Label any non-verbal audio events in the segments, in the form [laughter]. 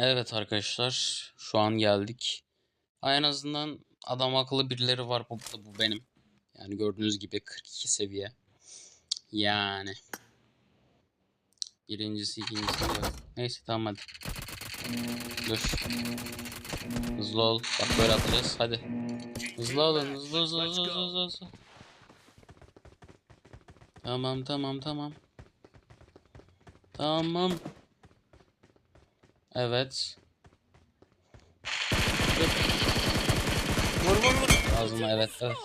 Evet arkadaşlar şu an geldik. En azından adam akıllı birileri var bu, bu benim. Yani gördüğünüz gibi 42 seviye. Yani. Birincisi ikincisi yok. Neyse tamam hadi. Dur. Hızlı ol. Bak böyle atacağız. Hadi. Hızlı olun. Hızlı hızlı hızlı hızlı. hızlı. Tamam tamam tamam. Tamam. Evet. Vur vur vur. Ağzıma evet evet.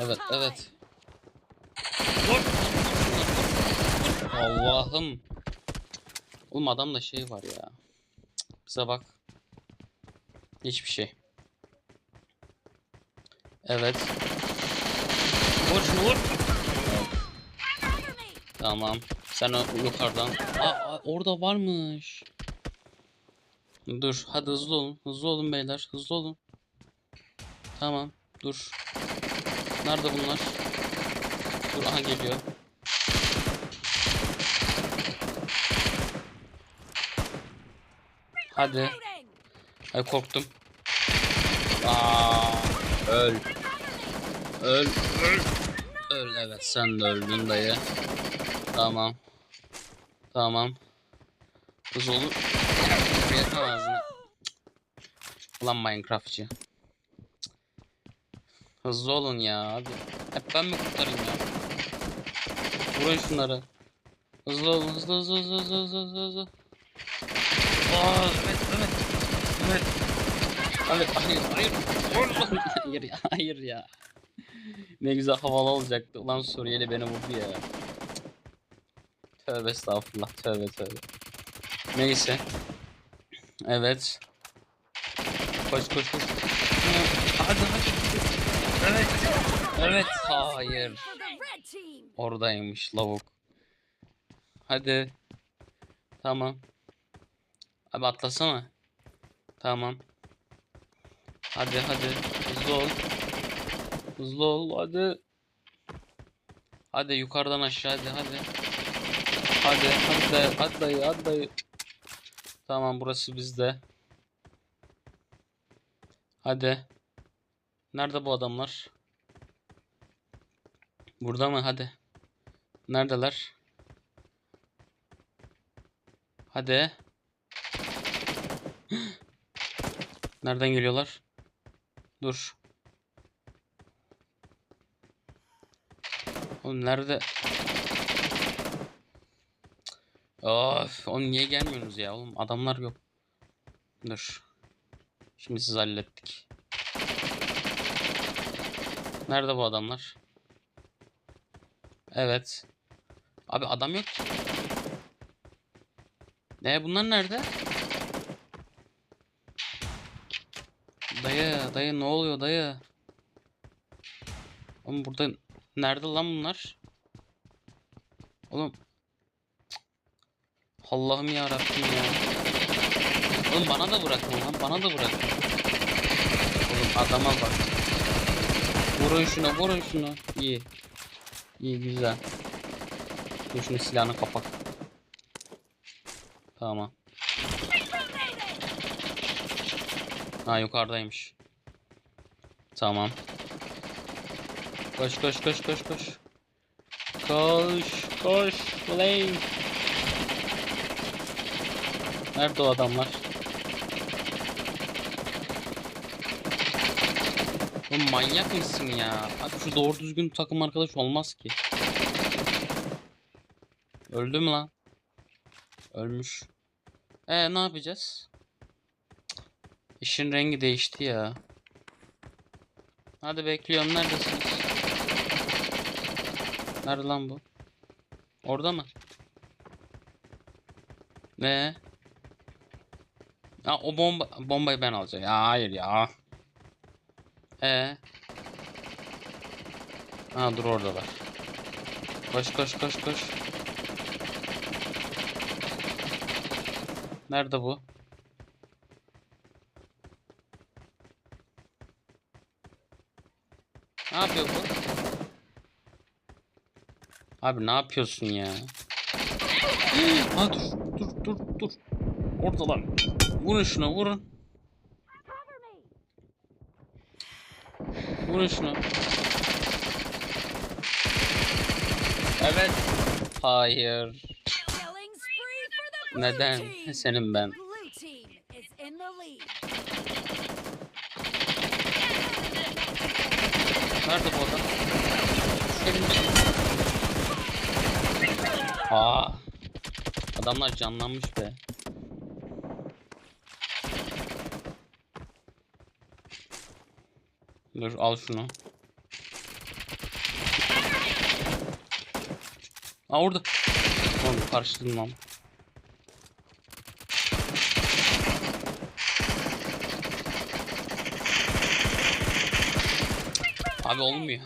Evet evet. Vur. Allah'ım. Oğlum adamda şey var ya. Bize bak. Hiçbir şey. Evet. Vur şunu vur. Evet. Tamam. Sen yukarıdan. Aa, orada varmış. Dur. Hadi hızlı olun. Hızlı olun beyler. Hızlı olun. Tamam. Dur. Nerede bunlar? Dur. Aha geliyor. Hadi. Ay korktum. Aa, öl. Öl. Öl. Öl. Evet sen de öldün dayı. Tamam. Tamam. Kız olur. Ulan Minecraftçı. Hızlı olun ya hadi. Hep ben mi kurtarayım ya? Vurun şunları. Hızlı olun hızlı hızlı hızlı hızlı hızlı hızlı hızlı. Aa evet evet. Evet. Evet hayır hayır. Vur lan. [laughs] hayır ya hayır ya. Ne güzel havalı olacaktı. Ulan Suriyeli beni vurdu ya. Tövbe estağfurullah. Tövbe tövbe. Neyse. Evet. Koş koş koş. Hadi hadi. Evet. Evet. Hayır. Oradaymış lavuk. Hadi. Tamam. Abi atlasana. Tamam. Hadi hadi. Hızlı ol. Hızlı ol hadi. Hadi yukarıdan aşağı hadi hadi. Hadi hadi dayı hadi hadi. Tamam burası bizde. Hadi. Nerede bu adamlar? Burada mı? Hadi. Neredeler? Hadi. [gasps] Nereden geliyorlar? Dur. Oğlum nerede? Of, oğlum niye gelmiyorsunuz ya oğlum? Adamlar yok. Dur. Şimdi siz hallettik. Nerede bu adamlar? Evet. Abi adam yok. Ne bunlar nerede? Dayı, dayı ne oluyor dayı? Oğlum burada nerede lan bunlar? Oğlum Allah'ım ya Rabbim ya. Oğlum bana da bırakın lan, bana da bırakın. Oğlum adama bak. Vurun şuna, vurun şunu. İyi. İyi güzel. Dur şunu silahını kapak. Tamam. Ha yukarıdaymış. Tamam. Koş koş koş koş koş. Koş koş play. Nerede o adamlar? Oğlum manyak mısın ya? Abi şu doğru düzgün takım arkadaş olmaz ki. Öldü mü lan? Ölmüş. E ne yapacağız? İşin rengi değişti ya. Hadi bekliyorum neredesiniz? Nerede lan bu? Orada mı? Ne? Ya o bomba bombayı ben alacağım. Ya hayır ya. E. Ha dur oradalar. Koş koş koş koş. Nerede bu? Ne yapıyor bu? Abi ne yapıyorsun ya? [gasps] ha dur dur dur dur. Oradalar. Vurun şuna vurun. Vurun şunu. Evet. Hayır. Neden? Senin ben. Nerede bu adam? Senin Aa. Adamlar canlanmış be. Dur al şunu. Aa orada. Oğlum karşıladım lan. Abi olmuyor.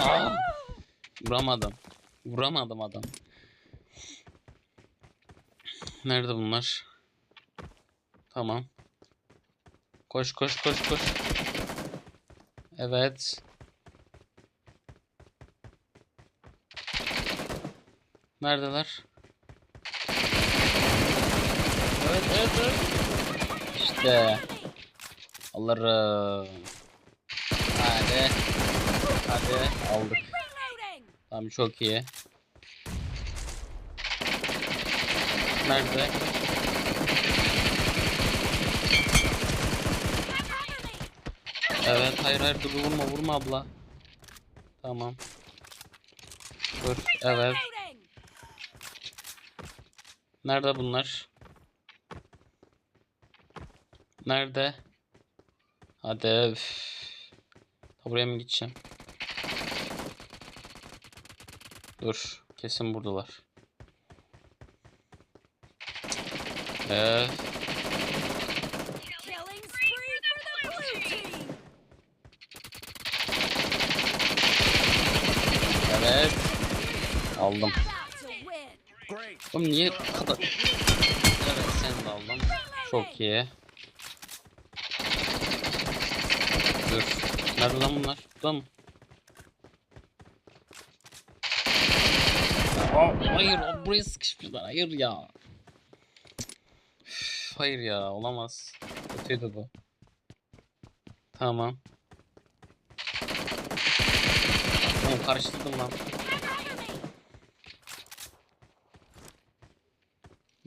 Aa, vuramadım. Vuramadım adam. Nerede bunlar? Tamam. Koş koş koş koş. Evet. Neredeler? Evet evet evet. İşte. Alırım. Hadi. Hadi aldık. Tamam çok iyi. Nerede? Evet hayır hayır dur vurma vurma abla. Tamam. Dur evet. Nerede bunlar? Nerede? Hadi. Ta Buraya mı gideceğim? Dur. Kesin buradalar. Evet. Aldım. Oğlum niye bu kadar... Evet sen de aldın. Çok iyi. Dur. Nerede lan bunlar? Burada mı? Aa, hayır o buraya sıkışmışlar. Hayır ya. Üf, hayır ya olamaz. Kötüydü bu. Tamam. Oğlum karıştırdım lan.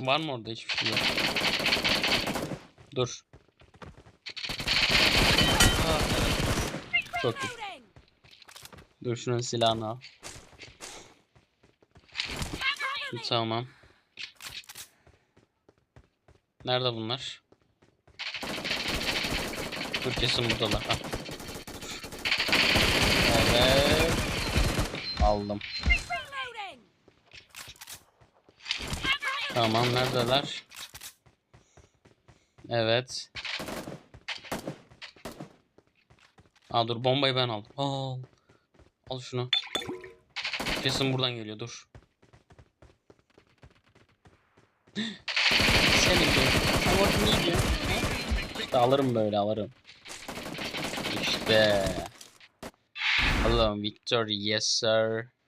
Var mı orada hiçbir şey yok. Dur. Aa, evet. Çok iyi. Dur şunun silahını al. Tamam. Nerede bunlar? Dur kesin buradalar. Ha. Evet. Aldım. Tamam neredeler? Evet. Aa dur bombayı ben aldım. Al. Al şunu. Kesin buradan geliyor dur. [gasps] Senin be. Sen orada ne diyorsun? İşte alırım böyle alırım. İşte. Alın Victor yes sir.